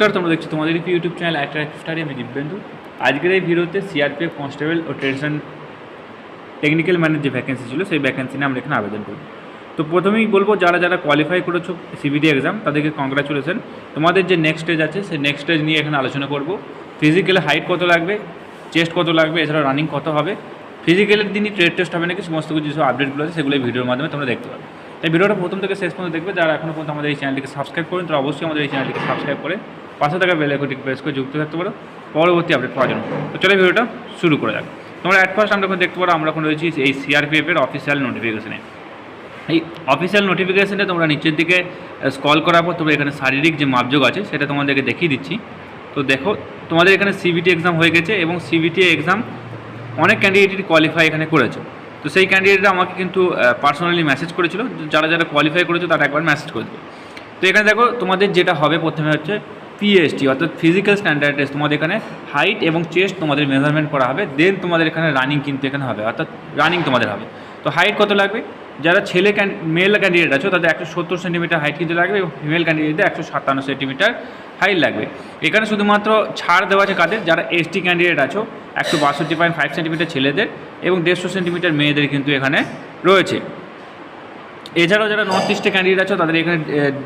নমস্কার, তোমরা দেখছ তোমাদের ইউটিউব চ্যানেল অ্যাট্রাক্টিভ স্টাডি আমি দিব্যেন্দু। আজকের এই ভিডিওতে সিআরপিএফ কনস্টেবল ও ট্রেডিশন টেকনিক্যাল ম্যানের যে ভ্যাকেন্সি ছিল, সেই ভ্যাকেন্সি নিয়ে আমরা এখানে আবেদন করব। তো প্রথমেই বলব, যারা যারা কোয়ালিফাই করেছ সিবিডি এক্সাম তাদেরকে কংগ্রাচুলেশন তোমাদের যে নেক্সট স্টেজ আছে, সেই নেক্সট স্টেজ নিয়ে এখানে আলোচনা করব। ফিজিক্যাল হাইট কত লাগবে? চেস্ট কত লাগবে? এছাড়া রানিং কত হবে? ফিজিক্যালের দিনই ট্রেড টেস্ট হবে নাকি সমস্ত কিছু যেসব আপডেটগুলো আছে, সেগুলো ভিডিওর মাধ্যমে তোমরা দেখতে পাবে তাই ভিডিওটা প্রথম থেকে শেষ পর্যন্ত দেখবে। যারা এখনও পর্যন্ত আমাদের এই চ্যানেলটিকে সাবস্ক্রাইব করুন, তারা অবশ্যই আমাদের এই চ্যানেলটিকে সাবস্ক্রাইব করে পাশে থাকা বেল আইকনটি প্রেস করে যুক্ত থাকতে পারো। পরবর্তী আপডেট পাওয়ার জন্য। তো চলো ভিডিওটা শুরু করে যাক। তোমরা অ্যাট ফার্স্ট আমরা এখন দেখতে পারো, আমরা এখন রয়েছি এই সিআরপিএফের অফিসিয়াল নোটিফিকেশনে এই অফিসিয়াল নোটিফিকেশনে তোমরা নিচের দিকে স্কল করার পর তোমরা এখানে শারীরিক যে মাপযোগ আছে, সেটা তোমাদেরকে দেখিয়ে দিচ্ছি। তো দেখো, তোমাদের এখানে সিবিটি এক্সাম হয়ে গেছে এবং সিবিটি এক্সাম অনেক ক্যান্ডিডেটই কোয়ালিফাই এখানে করেছে। তো সেই ক্যান্ডিডেটরা আমাকে কিন্তু পার্সোনালি মেসেজ করেছিল। যারা যারা কোয়ালিফাই করেছে তারা একবার মেসেজ করে দেবে। তো এখানে দেখো, তোমাদের যেটা হবে প্রথমে হচ্ছে পিএসটি অর্থাৎ ফিজিক্যাল স্ট্যান্ডার্ড টেস্ট তোমাদের এখানে হাইট এবং চেস্ট তোমাদের মেজারমেন্ট করা হবে দেন তোমাদের এখানে রানিং কিন্তু এখানে হবে, অর্থাৎ রানিং তোমাদের হবে। তো হাইট কত লাগবে? যারা ছেলে মেল ক্যান্ডিডেট আছো, তাদের একশো সত্তর সেন্টিমিটার হাইট কিন্তু লাগবে, এবং ফিমেল ক্যান্ডিডেটদের একশো সাতান্ন সেন্টিমিটার হাইট লাগবে। এখানে শুধুমাত্র ছাড় দেওয়া আছে কাদের? যারা এসটি ক্যান্ডিডেট আছো, একশো বাষট্টি পয়েন্ট ফাইভ সেন্টিমিটার ছেলেদের এবং দেড়শো সেন্টিমিটার মেয়েদের কিন্তু এখানে রয়েছে। এছাড়াও যারা নর্থ ইস্টে ক্যান্ডিডেট আছো, তাদের এখানে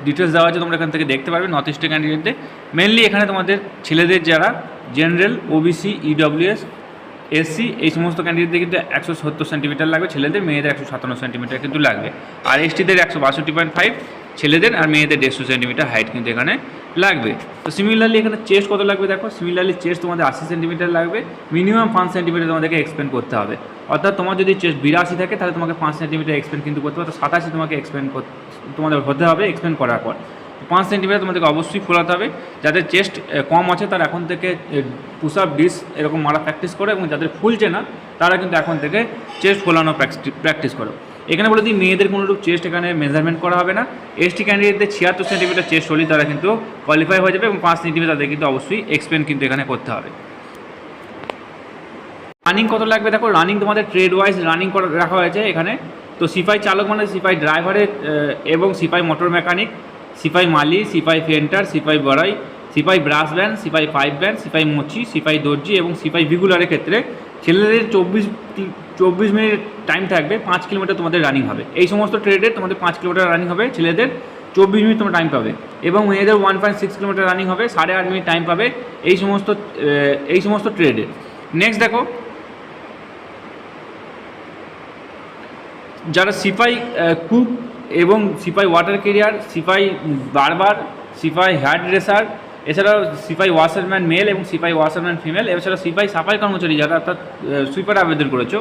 ডিটেলস দেওয়া আছে, তোমরা এখান থেকে দেখতে পারবে নর্থ ইস্টে ক্যান্ডিডেটদের মেনলি এখানে তোমাদের ছেলেদের যারা জেনারেল ওবিসি ইডব্লিউএস এসসি এই সমস্ত ক্যান্ডিডেটদের কিন্তু একশো সত্তর সেন্টিমিটার লাগবে। ছেলেদের, মেয়েদের একশো সাতান্ন সেন্টিমিটার কিন্তু লাগবে। আর এসটিদের একশো বাষট্টি পয়েন্ট ফাইভ ছেলেদের আর মেয়েদের দেড়শো সেন্টিমিটার হাইট কিন্তু এখানে লাগবে। তো সিমিলারলি এখানে চেস্ট কত লাগবে দেখো? সিমিলারলি চেস্ট তোমাদের আশি সেন্টিমিটার লাগবে। মিনিমাম পাঁচ সেন্টিমিটার তোমাদেরকে এক্সপেন্ড করতে হবে। অর্থাৎ তোমার যদি চেস্ট বিরাশি থাকে, তাহলে তোমাকে পাঁচ সেন্টিমিটার এক্সপেন্ড কিন্তু করতে হবে। তো সাতাশি তোমাকে এক্সপেন্ড তোমাদের হতে হবে এক্সপেন্ড করার পর। পাঁচ সেন্টিমিটার তোমাদেরকে অবশ্যই ফোলাতে হবে। যাদের চেস্ট কম আছে, তারা এখন থেকে পুশ আপ ডিস এরকম মারা প্র্যাকটিস করে এবং যাদের ফুলছে না, তারা কিন্তু এখন থেকে চেস্ট ফোলানো প্র্যাকটিস করো। এখানে বলে দিই মেয়েদের কোনোরূপ চেস্ট এখানে মেজারমেন্ট করা হবে না এসটি ক্যান্ডিডেটদের ছিয়াত্তর সেন্টিমিটার চেস্ট হলেই তারা কিন্তু কোয়ালিফাই হয়ে যাবে এবং পাঁচ সেন্টিমিটার তাদের কিন্তু অবশ্যই এক্সপেন্ড কিন্তু এখানে করতে হবে রানিং কত লাগবে দেখো রানিং তোমাদের ট্রেড ওয়াইজ রানিং করা রাখা হয়েছে এখানে তো সিপাই চালক মানে সিপাই ড্রাইভারের এবং সিপাই মোটর মেকানিক সিপাই মালি সিপাই ফেন্টার সিপাই বড়াই সিপাই ব্রাশ ব্যান্ড সিপাই পাইপ ব্যান্ড সিপাই মুচি সিপাই দর্জি এবং সিপাই বিগুলারের ক্ষেত্রে ছেলেদের চব্বিশ চব্বিশ মিনিট টাইম থাকবে, পাঁচ কিলোমিটার তোমাদের রানিং হবে। এই সমস্ত ট্রেডে তোমাদের পাঁচ কিলোমিটার রানিং হবে, ছেলেদের চব্বিশ মিনিট তোমরা টাইম পাবে। এবং মেয়েদের one point six kilometre running হবে, সাড়ে আট মিনিট টাইম পাবে এই সমস্ত এই সমস্ত ট্রেডে নেক্সট দেখো, যারা সিপাই কুক এবং সিপাই ওয়াটার কেরিয়ার সিপাই বারবার সিপাই হেয়ার ড্রেসার এছাড়াও সিপাই ওয়াশারম্যান মেল এবং সিপাই ওয়াশারম্যান ফিমেল এছাড়া সিপাই সাফাই কর্মচারী যারা অর্থাৎ সুইপার আবেদন করেছ,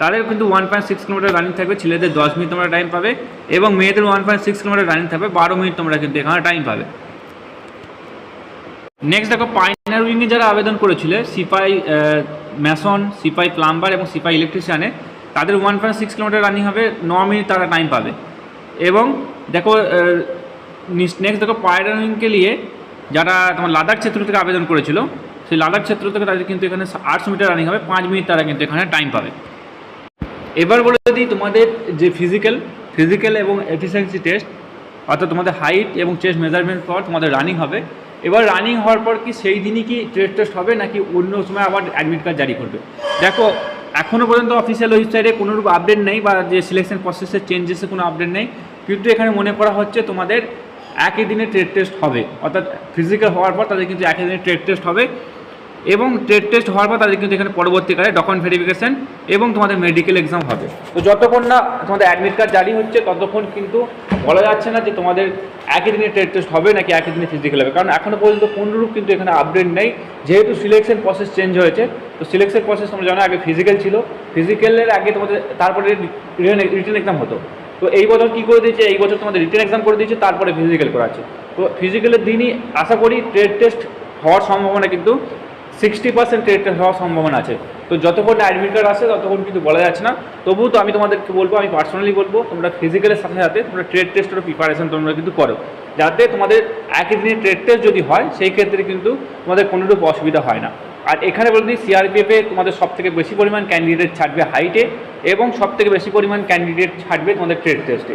তাদের কিন্তু one point six kilometre running থাকবে, ছেলেদের দশ মিনিট তোমরা টাইম পাবে এবং মেয়েদের one point six kilometre running থাকবে, বারো মিনিট তোমরা কিন্তু এখানে টাইম পাবে। নেক্সট দেখো পাইনার উইংয়ে যারা আবেদন করেছিলে, সিপাই ম্যাসন সিপাই প্লাম্বার এবং সিপাই ইলেকট্রিশিয়ানে তাদের one point six kilometre running হবে, ন মিনিট তারা টাইম পাবে। এবং দেখো নেক্সট দেখো পায়রানিংকে নিয়ে যারা তোমার লাদাখ ক্ষেত্র থেকে আবেদন করেছিল, সেই লাদাখ ক্ষেত্র থেকে তাদের কিন্তু এখানে আটশো মিটার রানিং হবে, পাঁচ মিনিট তারা কিন্তু এখানে টাইম পাবে। এবার বলে দিই তোমাদের যে ফিজিক্যাল ফিজিক্যাল এবং এফিসিয়েন্সি টেস্ট অর্থাৎ তোমাদের হাইট এবং চেস্ট মেজারমেন্ট পর তোমাদের রানিং হবে। এবার রানিং হওয়ার পর কি সেই দিনই কি ট্রেড টেস্ট হবে, নাকি অন্য সময় আবার অ্যাডমিট কার্ড জারি করবে? দেখো এখনও পর্যন্ত অফিসিয়াল ওয়েবসাইটে কোনোরূপ আপডেট নেই বা যে সিলেকশন প্রসেসের চেঞ্জেসে কোনো আপডেট নেই, কিন্তু এখানে মনে করা হচ্ছে তোমাদের একই দিনে ট্রেড টেস্ট হবে। অর্থাৎ ফিজিক্যাল হওয়ার পর তাদের কিন্তু একই দিনে ট্রেড টেস্ট হবে এবং ট্রেড টেস্ট হওয়ার পর তাদের কিন্তু এখানে পরবর্তীকালে ডকুমেন্ট ভেরিফিকেশান এবং তোমাদের মেডিকেল এক্সাম হবে। তো যতক্ষণ না তোমাদের অ্যাডমিট কার্ড জারি হচ্ছে, ততক্ষণ কিন্তু বলা যাচ্ছে না যে তোমাদের একই দিনে ট্রেড টেস্ট হবে নাকি একই দিনে ফিজিক্যাল হবে। কারণ এখনও পর্যন্ত কোনরূপ কিন্তু এখানে আপডেট নেই। যেহেতু সিলেকশন প্রসেস চেঞ্জ হয়েছে, তো সিলেকশন প্রসেস তোমরা জানো, আগে ফিজিক্যাল ছিল। ফিজিক্যালের আগে তোমাদের, তারপরে রিটার্ন এক্সাম হতো। তো এই বছর কী করে দিয়েছে? এই বছর তোমাদের রিটার্ন এক্সাম করে দিয়েছে, তারপরে ফিজিক্যাল করাচ্ছে। তো ফিজিক্যালের দিনই আশা করি ট্রেড টেস্ট হওয়ার সম্ভাবনা কিন্তু সিক্সটি পার্সেন্ট ট্রেড টেস্ট হওয়ার সম্ভাবনা আছে। তো যতক্ষণ অ্যাডমিট কার্ড আসে, ততক্ষণ কিন্তু বলা যাচ্ছে না। তবুও তো আমি তোমাদেরকে বলব, আমি পার্সোনালি বলব, তোমরা ফিজিক্যালের সাথে সাথে তোমরা ট্রেড টেস্টেরও প্রিপারেশন তোমরা কিন্তু করো। যাতে তোমাদের একই দিনে ট্রেড টেস্ট যদি হয়, সেই ক্ষেত্রে কিন্তু তোমাদের কোনোরূপ অসুবিধা হয় না। আর এখানে বলতে সিআরপিএফে তোমাদের সব থেকে বেশি পরিমাণ ক্যান্ডিডেট ছাড়বে হাইটে এবং সব থেকে বেশি পরিমাণ ক্যান্ডিডেট ছাড়বে তোমাদের ট্রেড টেস্টে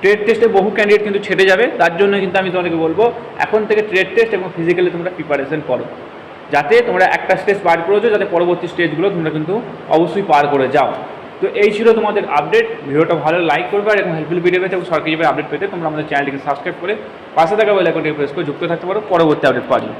ট্রেড টেস্টে বহু ক্যান্ডিডেট কিন্তু ছেড়ে যাবে, তার জন্য কিন্তু আমি তোমাদেরকে বলব, এখন থেকে ট্রেড টেস্ট এবং ফিজিক্যালি তোমরা প্রিপারেশন করো। যাতে তোমরা একটা স্টেজ পার করেছ, যাতে পরবর্তী স্টেজগুলো তোমরা কিন্তু অবশ্যই পার করে যাও। তো এই ছিল তোমাদের আপডেট ভিডিওটা ভালো লাইক করবে আর এরকম হেল্পফুল ভিডিও পেতে এবং সরকারিভাবে আপডেট পেতে তোমরা আমাদের চ্যানেলটিকে সাবস্ক্রাইব করে পাশে থাকা বেল আইকনটিকে প্রেস করে যুক্ত থাকতে পারো। পরবর্তী আপডেট পাওয়ার জন্য।